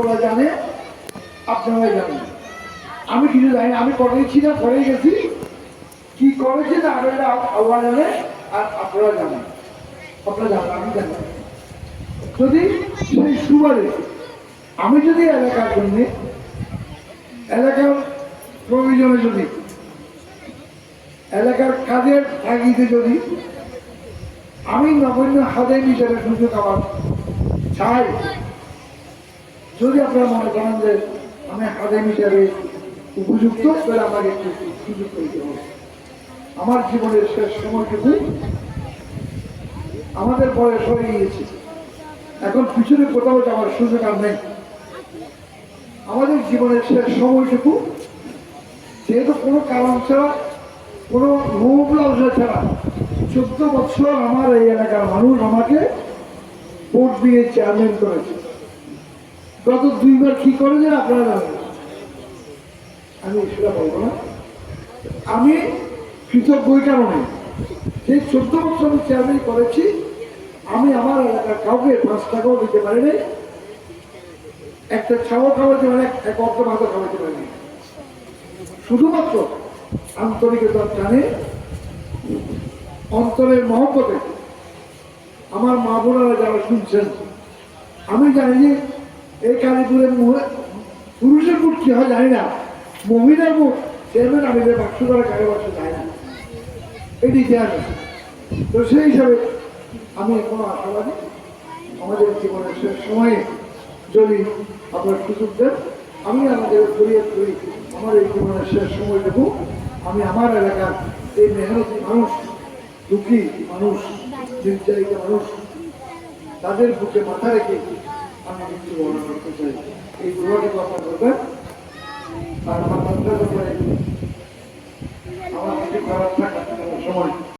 ওরা জানে আপনারা জানেন। আমি কিছু জানি আমি করেছি না করে গেছি। কি করেছে না আর আপনারা জানেন। আপনারা জানেন, আমি জানি। যদি সেই সুবারে আমি যদি এলাকার জন্য এলাকার প্রয়োজনে যদি, এলাকার কাজের তাগিদে যদি, আমি নগণ্য হাজার হিসাবে সুযোগ আমার চাই। যদি আপনারা মনে করেন যে আমি হাজার হিসাবে উপযুক্ত, তাহলে আমাকে একটু সুযোগ করে দিতে হবে। আমার জীবনের শেষ সময়টুকু আমাদের বয়স হয়ে গিয়েছে। এখন পিছনে কোথাও যাওয়ার সুযোগ আর নেই। আমাদের জীবনের শেষ সময়টুকু যেহেতু কোনো কারণ ছাড়া, কোনো লোভ লালসা ছাড়া চোদ্দ বছর আমার এই এলাকার মানুষ আমাকে ভোট দিয়ে চেয়ারম্যান করেছে। গত দুইবার কি করেছেন আপনারা আমি সেটা বলব না। আমি কৃতজ্ঞ ওই কারণে। সেই চোদ্দ বছর আমি চেয়ারম্যান করেছি। আমি আমার এলাকার কাউকে পাঁচ টাকাও দিতে পারিনি। একটা ছাও খাওয়াতে পারে এক অর্ধ ভাত খাওয়াতে পারিনি। শুধুমাত্র আন্তরিকতার টানে অন্তরের মহব্বতে আমার মা বোনেরা যারা শুনছেন, আমি জানি যে এই কালীপুরের পুরুষের মুখ কি হয় জানি না মহিলার মুখ চেয়ারম্যান আমি যে বাক্স করা কারও বাক্স যায় না এটি ইতিহাস। তো সেই হিসাবে আমি এখনও আশাবাদী আমাদের জীবনের শেষ সময়ে যদি আপনার সুযোগ দেন, আমি আমাদের ফরিয়াদ করি, আমার এই জীবনের শেষ সময় সময়টুকু আমি আমার এলাকার এই মেহনতি মানুষ, দুঃখী মানুষ নির্যাতিত মানুষ, তাদের বুকে মাথা রেখে আমি মৃত্যু বর্ণনা করতে চাই। এই দুর্ঘটনা আপনার করবেন আর আমার